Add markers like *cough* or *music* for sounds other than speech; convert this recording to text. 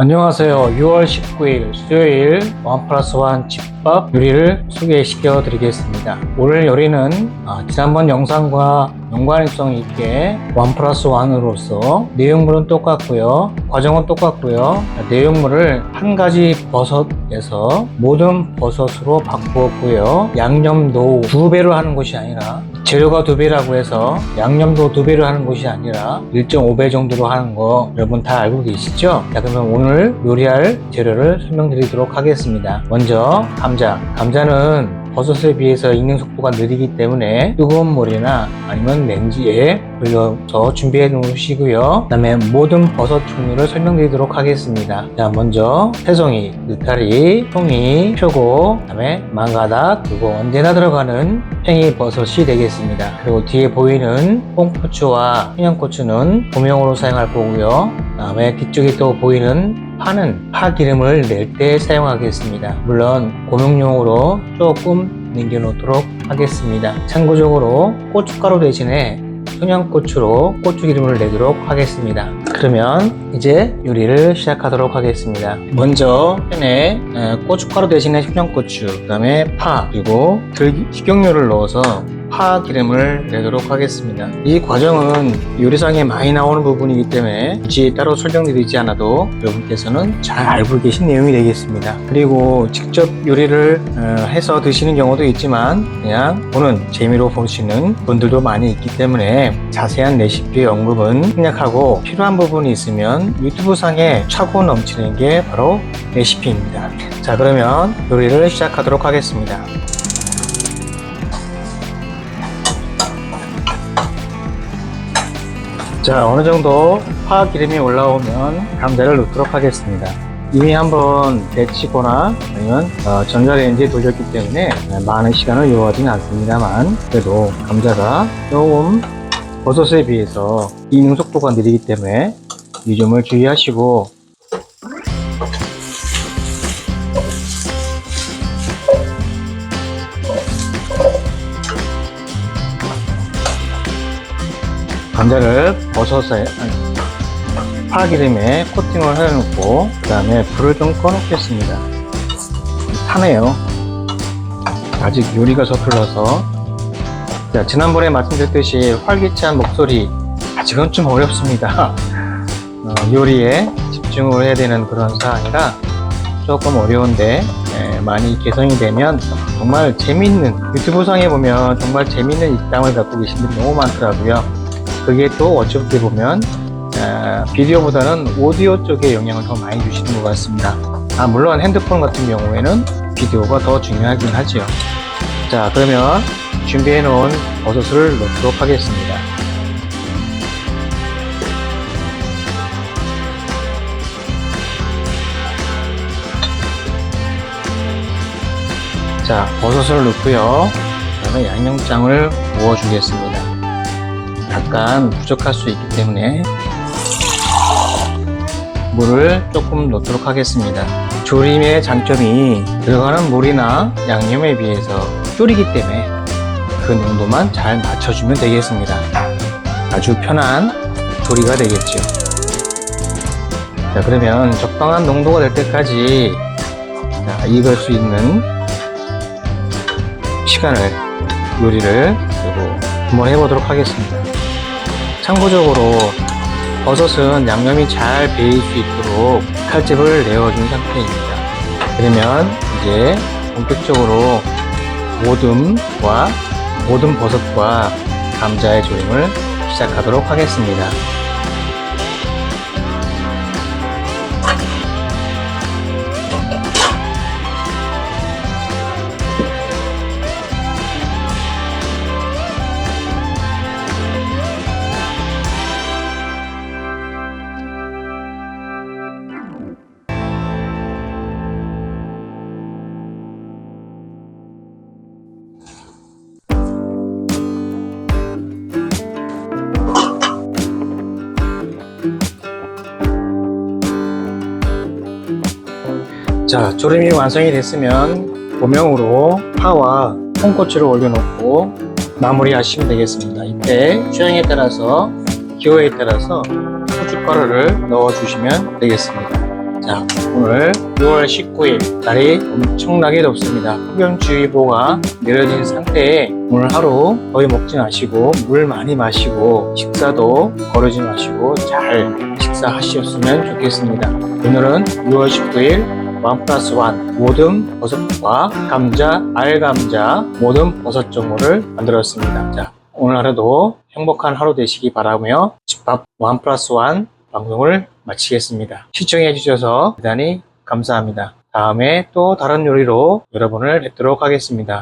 안녕하세요. 6월 19일 수요일 원 플러스 원 집밥 요리를 소개시켜 드리겠습니다. 오늘 요리는 아, 지난번 영상과 연관성 있게 원 플러스 원으로서 내용물은 똑같고요. 과정은 똑같고요. 내용물을 한 가지 버섯에서 모든 버섯으로 바꾸었고요. 양념도 두 배로 하는 것이 아니라 재료가 두 배라고 해서 양념도 두 배로 하는 것이 아니라 1.5배 정도로 하는 거 여러분 다 알고 계시죠? 자 그러면 오늘 요리할 재료를 설명드리도록 하겠습니다. 먼저 감자. 감자는 버섯에 비해서 익는 속도가 느리기 때문에 뜨거운 물이나 아니면 렌지에 돌려서 준비해 놓으시고요. 그 다음에 모든 버섯 종류를 설명드리도록 하겠습니다. 자, 먼저 새송이, 느타리, 송이, 표고, 그 다음에 망가닥, 그리고 언제나 들어가는 팽이 버섯이 되겠습니다. 그리고 뒤에 보이는 뽕고추와 청양고추는 고명으로 사용할 거고요. 그 다음에 뒤쪽에 또 보이는 파는 파 기름을 낼 때 사용하겠습니다. 물론 고명용으로 조금 남겨놓도록 하겠습니다. 참고적으로 고춧가루 대신에 청양고추로 고추기름을 내도록 하겠습니다. 그러면 이제 요리를 시작하도록 하겠습니다. 먼저 팬에 에, 고춧가루 대신에 청양고추, 그 다음에 파, 그리고 들기, 식용유를 넣어서 파 기름을 내도록 하겠습니다. 이 과정은 요리상에 많이 나오는 부분이기 때문에 굳이 따로 설명드리지 않아도 여러분께서는 잘 알고 계신 내용이 되겠습니다. 그리고 직접 요리를 어, 해서 드시는 경우도 있지만 그냥 보는 재미로 보시는 분들도 많이 있기 때문에 자세한 레시피 언급은 생략하고 필요한 부분이 있으면 유튜브 상에 차고 넘치는 게 바로 레시피입니다. 자 그러면 요리를 시작하도록 하겠습니다. 자 어느 정도 파 기름이 올라오면 감자를 넣도록 하겠습니다. 이미 한번 데치거나 아니면 어, 전자레인지에 돌렸기 때문에 많은 시간을 요하진 않습니다만 그래도 감자가 조금 버섯에 비해서 익는 속도가 느리기 때문에 이 점을 주의하시고 감자를 버섯에 파기름에 코팅을 해놓고 그 다음에 불을 좀 꺼놓겠습니다. 타네요. 아직 요리가 서툴러서. 자, 지난번에 말씀드렸듯이 활기찬 목소리 아직은 좀 어렵습니다. *laughs* 어, 요리에 집중을 해야 되는 그런 사항이라 조금 어려운데 예, 많이 개선이 되면 정말 재밌는 유튜브 상에 보면 정말 재밌는 입담을 갖고 계신 분이 너무 많더라고요 그게 또 어떻게 보면 어, 비디오보다는 오디오 쪽에 영향을 더 많이 주시는 것 같습니다. 아, 물론 핸드폰 같은 경우에는 비디오가 더 중요하긴 하죠. 자, 그러면 준비해 놓은 버섯을 넣도록 하겠습니다. 자, 버섯을 넣고요. 그다음에 양념장을 부어주겠습니다. 약간 부족할 수 있기 때문에 물을 조금 넣도록 하겠습니다. 조림의 장점이 들어가는 물이나 양념에 비해서 졸이기 때문에 그 농도만 잘 맞춰주면 되겠습니다. 아주 편한 조리가 되겠죠. 자, 그러면 적당한 농도가 될 때까지 자, 익을 수 있는 시간을 요리를 그리고 한번 해보도록 하겠습니다. 참고적으로 버섯은 양념이 잘 배일 수 있도록 칼집을 내어준 상태입니다. 그러면 이제 본격적으로 모듬과 모든 버섯과 감자의 조림을 시작하도록 하겠습니다. 자, 조림이 완성이 됐으면 고명으로 파와 홍고추를 올려놓고 마무리하시면 되겠습니다. 이때 취향에 따라서 기호에 따라서 고춧가루를 넣어주시면 되겠습니다. 자, 오늘 6월 19일 날이 엄청나게 덥습니다. 폭염주의보가 내려진 상태에 오늘 하루 거의 먹지 마시고 물 많이 마시고 식사도 거르지 마시고 잘 식사하셨으면 좋겠습니다. 오늘은 6월 19일 원 플러스 원 모든 버섯과 감자, 알감자 모든 버섯 전골을 만들었습니다. 자, 오늘 하루도 행복한 하루 되시기 바라며 집밥 원 플러스 원 방송을 마치겠습니다. 시청해 주셔서 대단히 감사합니다. 다음에 또 다른 요리로 여러분을 뵙도록 하겠습니다.